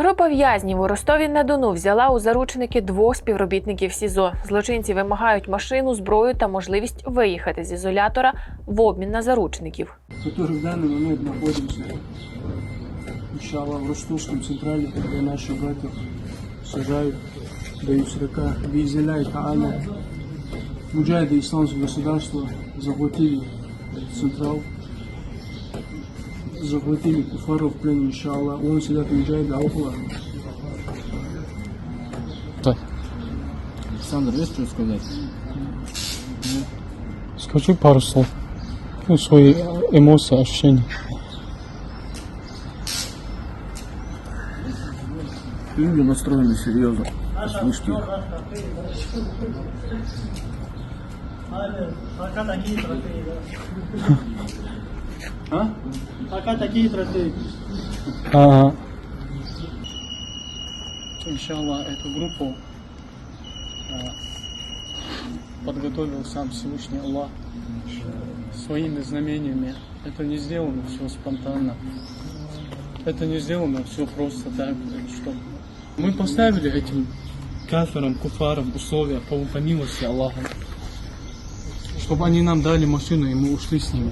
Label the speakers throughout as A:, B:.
A: Група в'язнів у Ростові на Дону взяла у заручники двох співробітників СІЗО. Злочинці вимагають машину, зброю та можливість виїхати з ізолятора в обмін на заручників.
B: который в данный момент находимся, иншалла, в Ростовском централе, где наши братья сажают, дают срока. Бизеля и Та'аля, муджайды исламского государства захватили этот централ, Захватили куфаров в плен, иншалла. Он сидят муджайды Ауфла.
C: Так,
D: Александр, есть что сказать?
C: скажи пару слов. Ну, свои эмоции, ощущения.
D: Люди настроены серьезно. Слышите?
E: Пока такие трофеи, да.
B: А?
E: Пока такие трофеи.
C: А,
B: Иншалла, эту группу а, подготовил сам Всевышний Аллах своими знамениями. Это не сделано все спонтанно. Это не сделано все просто так, что мы поставили этим каферам, куфарам условия по, по милости Аллаха, чтобы они нам дали машину и мы ушли с ними.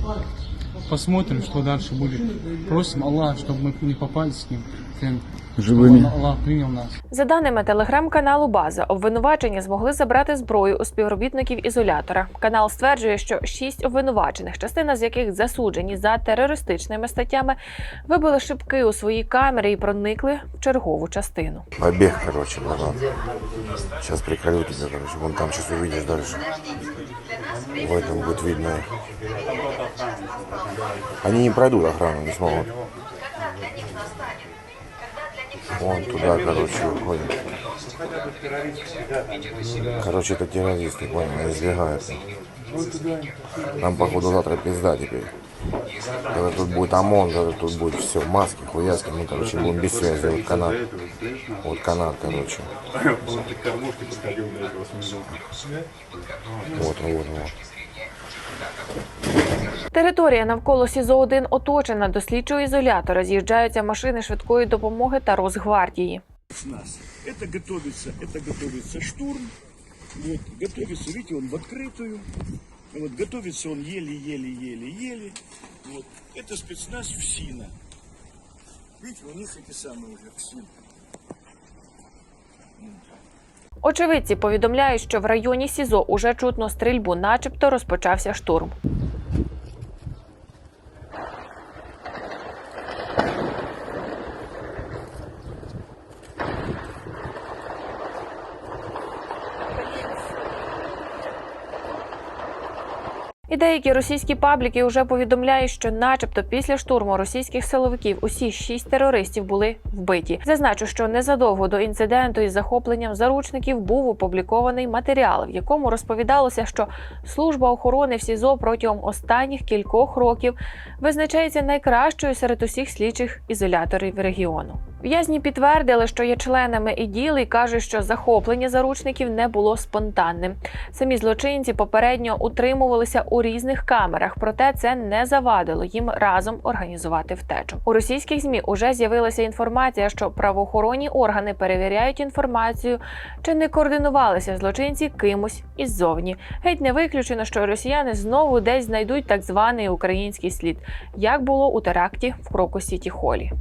B: Посмотрим, что дальше будет. Просим Аллаха, чтобы мы не попали с ним в плен.
D: Живыми.
B: Чтобы Аллах принял нас.
A: За даними телеграм-каналу База, обвинувачені змогли забрати зброю у співробітників ізолятора. Канал стверджує, що шість обвинувачених, частина з яких засуджені за терористичними статтями, вибили шибки у свої камери і проникли в чергову частину.
F: Побег, короче, братан. Сейчас приколю тебя, короче. Вон там сейчас увидишь дальше. В этом будет видно. их. Они не пройдут охрану, не смогут. Вон туда, короче, уходят. Короче, это террористы, понял, они избегают. Нам, походу, завтра пизда теперь. Когда тут будет ОМОН, когда тут будет все, маски, хуяски, мы, короче, будем без связи. Вот канат. Вот канат, короче. Вот, вот, вот.
A: Територія навколо СІЗО 1 оточена. До слідчого ізолятора з'їжджаються машини швидкої допомоги та Росгвардії.
G: нас. Это готовится, это готовится штурм. Вот, готовится, видите, он в открытую. Вот, готовится он еле-еле-еле-еле. Вот. Это спецназ ФСИНа. Видите, у них эти самые уже ФСИН.
A: Очевидці повідомляють, що в районі СІЗО уже чутно стрільбу, начебто розпочався штурм. І деякі російські пабліки вже повідомляють, що, начебто, після штурму російських силовиків усі шість терористів були вбиті. Зазначу, що незадовго до інциденту із захопленням заручників був опублікований матеріал, в якому розповідалося, що служба охорони в СІЗО протягом останніх кількох років визначається найкращою серед усіх слідчих ізоляторів регіону. В'язні підтвердили, що є членами іділ і кажуть, що захоплення заручників не було спонтанним. Самі злочинці попередньо утримувалися у різних камерах, проте це не завадило їм разом організувати втечу. У російських змі уже з'явилася інформація, що правоохоронні органи перевіряють інформацію, чи не координувалися злочинці кимось іззовні. Геть не виключено, що росіяни знову десь знайдуть так званий український слід, як було у теракті в Крокус Сіті Холі.